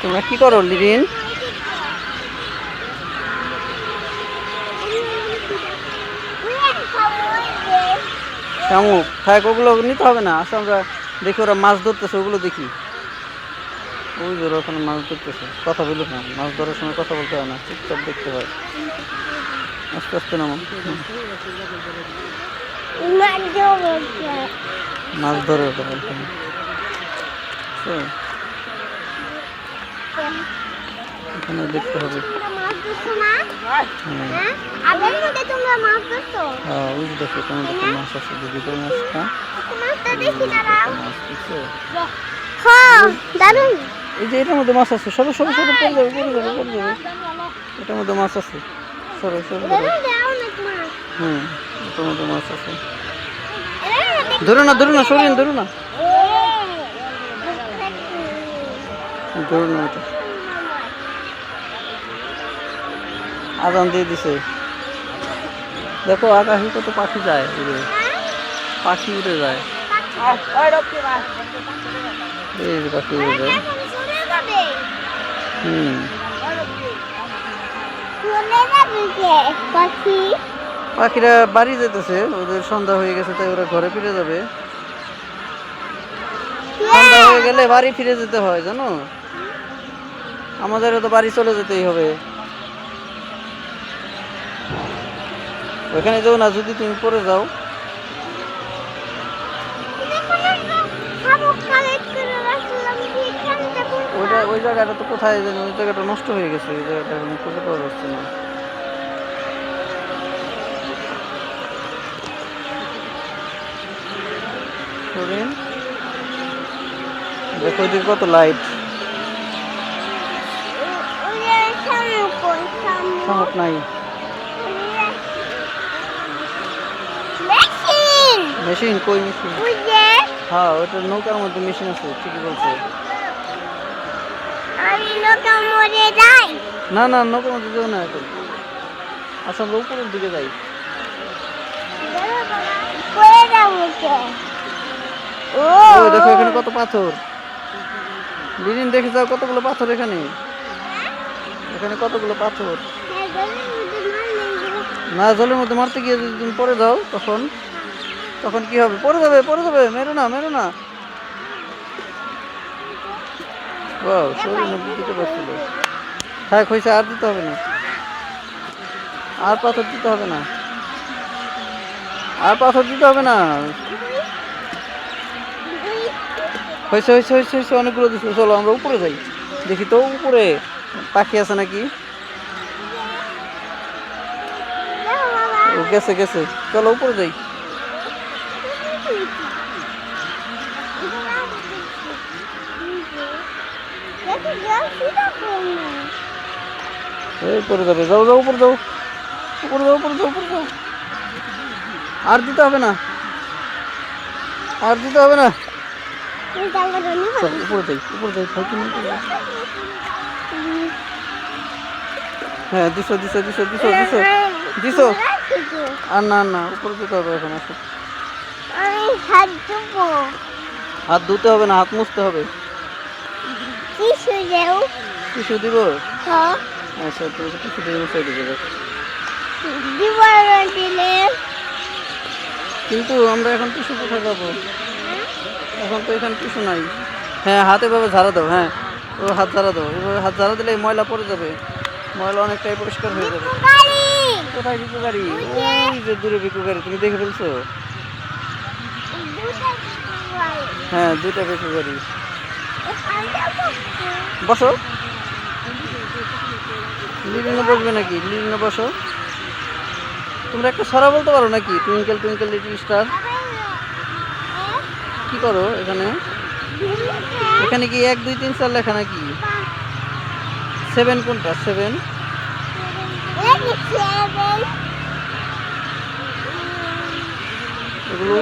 তোমরা কি করো লিরিন শামুক থাক ওগুলো নিতে হবে না। আসলে আমরা দেখি ওরা মাছ ধরতেছে ওগুলো দেখি। ওই ওরা ওখানে মাছ ধরতেছে। কথা বলুক না। মাছ ধরার সময় কথা বলতে হয় না। চুপচাপ দেখতে হয়। আস্তে আস্তে নামো। মাছ ধরে ওটা ওখানে এখানে দেখতে হবে। হ্যাঁ। হ্যাঁ? ওই দেখো তোমার দেখো মাছ আছে দুটো মাছটা। হ্যাঁ এই যে এটার মধ্যে মাছ আছে সরো সরো সরো পড়ে যাবে পড়ে যাবে পড়ে যাবে। এটার মধ্যে মাছ আছে। সরো সরো সরো। না তোমার। হুম এটার মধ্যে মাছ আছে। ধরো না ধরো না সরিয়ে ধরো না। ধরো না এটা দিয়ে দিছে। দেখো আকাশে কত পাখি যায় উড়ে। পাখি উড়ে যায়। পাখি উড়ে যায়। পাখিরা বাড়ি যেতেছে ওদের সন্ধ্যা হয়ে গেছে, তাই ওরা ঘরে ফিরে যাবে। সন্ধ্যা হয়ে গেলে বাড়ি ফিরে যেতে হয়, জানো? আমাদেরও তো বাড়ি চলে যেতেই হবে। ওখানে যাও না, যদি তুমি পরে যাও। ওইটা, ওই জায়গাটা তো কোথায় জানি ওই জায়গাটা নষ্ট হয়ে গেছে, ওই জায়গাটা এখন খুঁজে পাওয়া যাচ্ছে না। দেখো ওইদিকে কত লাইট ওই যে শামুক নাই মেশিন কই মেশিন হ্যাঁ ওটা নৌকার মধ্যে মেশিন আছে ঠিকই বলছে। না না নৌকার মধ্যে যাও না এখন। আসলে আমরা উপরের দিকে যাই। ও। দেখো এখানে কত পাথর। লিলিন দেখে যাও কতগুলো পাথর এখানে। এখানে কতগুলো পাথর? না জলের মধ্যে মারতে গিয়ে যদি তুমি পড়ে যাও তখন তখন কি হবে? পরে যাবে পরে যাবে মেরো না মেরো না। বাও শরীর মধ্যে দিতে পারছিল। থাক হয়েছে আর দিতে হবে না। আর পাথর দিতে হবে না। আর পাথর দিতে হবে না। হয়েছে হয়েছে হয়েছে হয়েছে অনেকগুলো দিচ্ছে চলো আমরা উপরে যাই। দেখি তো উপরে। পাখি আছে নাকি? গেছে গেছে। চলো উপরে যাই। উপরে যাবে। যাও যাও উপরে যাও। উপরে যাও উপরে যাও উপরে যাও। আর দিতে হবে না। আর দিতে হবে না। উপরে যাই উপরে যাই। হ্যাঁ দিছো দিছো দিছো দিছো দিছো। দিছো? আর না না উপরে যেতে হবে এখন আসো। হাত ধুতে হবে না হাত মুছতে হবে। কিছু টিস্যু দিব? হ্যাঁ। আচ্ছা তুমি দিয়ে মুছে দিবে। কিন্তু আমরা এখন টিস্যু কোথায় পাবো? এখন তো এখানে টিস্যু নাই। হ্যাঁ হাতে এভাবে ঝাড়া দাও হ্যাঁ। ও হাত ঝাড়া দাও এভাবে হাত ঝাড়া দিলে ময়লা পড়ে যাবে। ময়লা অনেকটাই পরিষ্কার হয়ে যাবে। কোথায় বিকু গাড়ি ওই যে দূরে বিকু গাড়ি তুমি দেখে ফেলছো? হ্যাঁ দুইটা বিকু গাড়ি বসো। লিলিন বসবে নাকি? লিলিন বসো। তোমরা একটা সরা বলতে পারো নাকি? Twinkle twinkle little star. কি করো এখানে? এখানে কি এক, দুই, তিন চার লেখা নাকি? সেভেন কোনটা? সেভেন এগুলো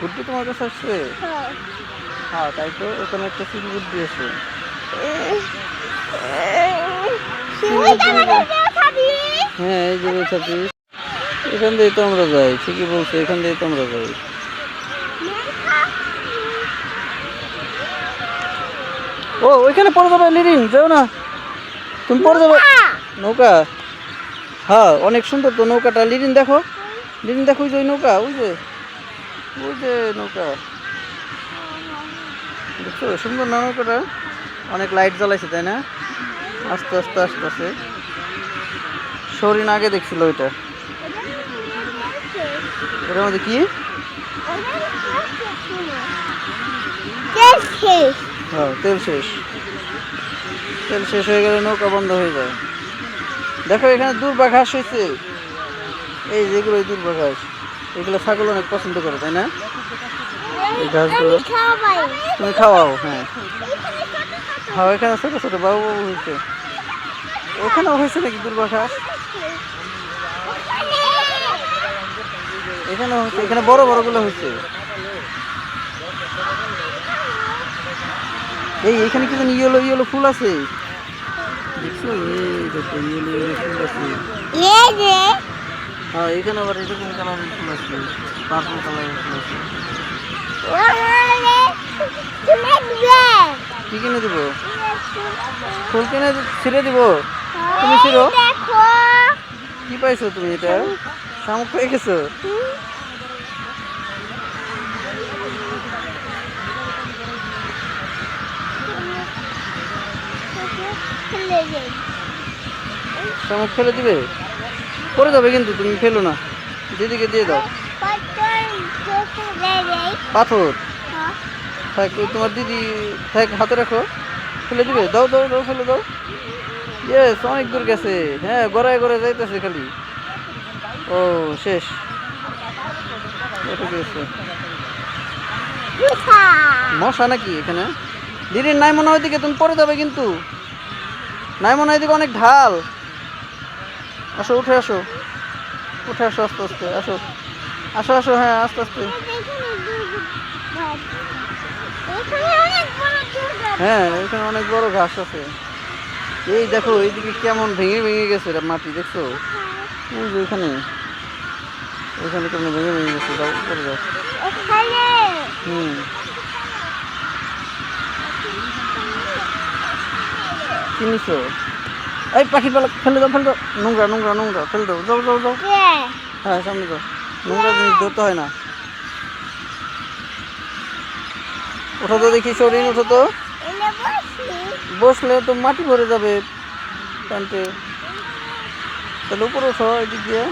গুড্ডি তোমার কাছে আসছে? হ্যাঁ তাই তো ওখানে একটা সিল বুদ্ধি আছে। হ্যাঁ এই যে ছাব্বিশ এখান দিয়ে তো আমরা যাই ঠিকই বলছো এখান দিয়ে তো আমরা যাই। ও ওইখানে পড়ে যাবে লিরিন যাও না। তুমি পড়ে যাবে। নৌকা! হ্যাঁ অনেক সুন্দর তো নৌকাটা। লিরিন দেখো। লিরিন দেখো ওই যে ওই নৌকা ওই যে। ওই যে নৌকা। দেখছ সুন্দর না নৌকাটা? অনেক লাইট জ্বালাইছে তাই না? আস্তে আস্তে আস্তে আস্তে। সরিন আগে দেখছিল ওইটা। এটার মধ্যে কি? হ্যাঁ তেল শেষ। তেল শেষ হয়ে গেলে নৌকা বন্ধ হয়ে যায়। দেখো এখানে দুর্বা ঘাস হয়েছে এই যেগুলো দুর্বা ঘাস এগুলো ছাগল অনেক পছন্দ করে, তাই না? এই ঘাসগুলো। তুমি খাওয়াও হ্যাঁ। হ্যাঁ এখানে ছোটো ছোটো বাবু বাবু হয়েছে ওখানেও হয়েছে নাকি দুর্বা ঘাস এখানে হয়েছে এখানে বড় বড়গুলো হয়েছে এই এখানে কি জানি ইয়েলো ইয়েলো ফুল আছে? দেখছ? এই দেখো ইয়েলো ইয়েলো ফুল আছে। হ্যাঁ এখানে আবার এরকম কালারের ফুল আছে। পার্পল কালারের ফুল আছে। কি কিনে দিব? ফুল কিনে ছিঁড়ে দিব? তুমি ছিঁড়ো? কি পাইছো তুমি এটা? শামুক পেয়ে গেছো? শামুক ফেলে দিবে? পরে যাবে কিন্তু, তুমি ফেলো না। দিদিকে দিয়ে দাও। পাথর? থাক তোমার দিদি, থাক, হাতে রাখো। ফেলে দিবে। দাও দাও দাও, ফেলে দাও। ইয়েস অনেক দূর গেছে। হ্যাঁ গড়ায় গড়ায় যাইতেছে খালি। ও শেষ। মশা নাকি এখানে? দিদির নাই মনে হয় দিকে তুমি পরে যাবে কিন্তু। নাই মনে হয় দিকে অনেক ঢাল। আসো উঠে আসো। উঠে আসো আস্তে আস্তে আসো। আসো আসো হ্যাঁ আস্তে আস্তে। হ্যাঁ এখানে অনেক বড় ঘাস আছে। এই দেখো এইদিকে কেমন ভেঙে ভেঙে গেছে মাটি দেখছ? ওই যে ওইখানে ওইখানে কেমন ভেঙে ভেঙে গেছে, যাও করে যাও। হুম। নিছো এই পাখি পালা, ফেলে দাও ফেলে দাও। নোংরা নোংরা নোংরা, ফেলে দাও। যাও যাও যাও। হ্যাঁ সামনে যাও। নোংরা জিনিস ধরতে হয় না। ওঠো তো দেখি, শরীর, ওঠো তো। বসলে তো মাটি ভরে যাবে প্যান্টে। তাহলে উপরে ওঠো, এদিক দিয়ে।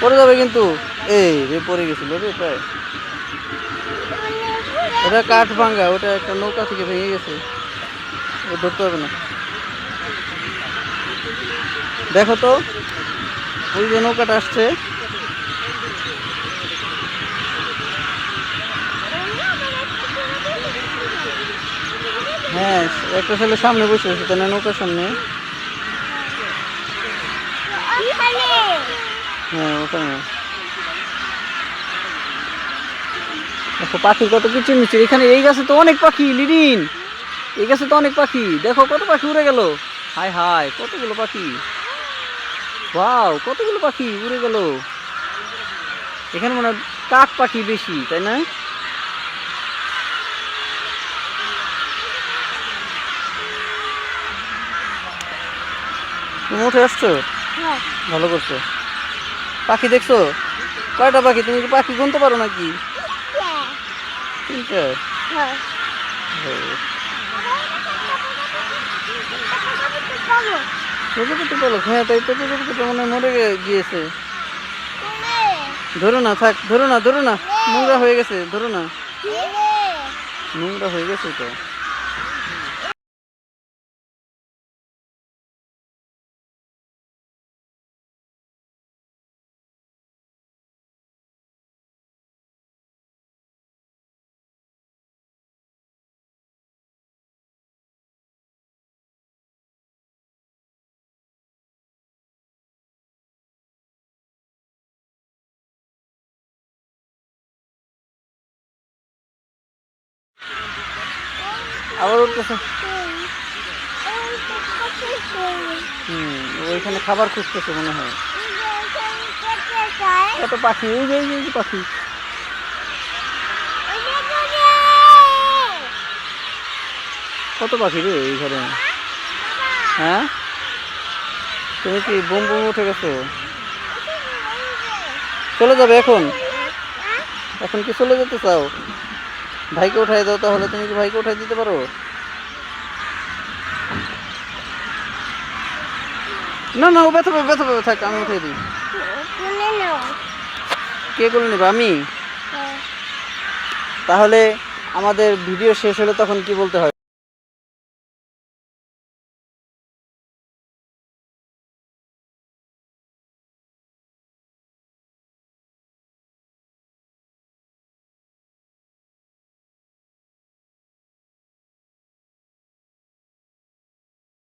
পড়ে যাবে কিন্তু। এই রে, পড়ে গেছিল রে প্রায়। ওটা কাঠ ভাঙ্গা ওটা একটা নৌকা থেকে ভেঙে গেছে। ও ধরতে হবে না। দেখো তো, ওই যে নৌকাটা আসছে। হ্যাঁ একটা ছেলে সামনে বসে আছে তাই না নৌকার সামনে। হ্যাঁ ওখানে। দেখো পাখি কত কিছু নিচ্ছে এখানে এই গাছে তো অনেক পাখি লিরিন। এই গাছে তো অনেক পাখি। দেখো কত পাখি উড়ে গেল। হাই হাই কতগুলো পাখি। ওয়াও কতগুলো পাখি উড়ে গেল। এখানে মনে হয় কাক পাখি বেশি তাই না? তুমি উঠে আসছো? ভালো করছ। পাখি দেখছ? কয়টা পাখি? তুমি কি পাখি গুনতে পারো নাকি? তিনটে? ও, প্রজাপতি বলো হ্যাঁ তাই তো প্রজাপতিটা মনে মরে গিয়েছে। ধরো না থাক ধরো না ধরো না। নোংরা হয়ে গেছে ধরো না। নোংরা হয়ে গেছে তো। আবার উঠতেছে। হুম, ওইখানে খাবার খুঁজতেছে মনে হয়। কত পাখি? ওই যে ওই যে পাখি। কত পাখি রে এইখানে? হ্যাঁ? তুমি কি বোম বোম উঠে গেছো? চলে যাবে এখন? এখন কি চলে যেতে চাও? ভাইকে উঠাই দাও তাহলে তুমি কি ভাইকে উঠাই দিতে পারো? না না ও ব্যথা পাবে ব্যথা পাবে থাক আমি উঠাই দিই। কে করে নেব? আমি? তাহলে আমাদের ভিডিও শেষ হলে তখন কি বলতে হয়?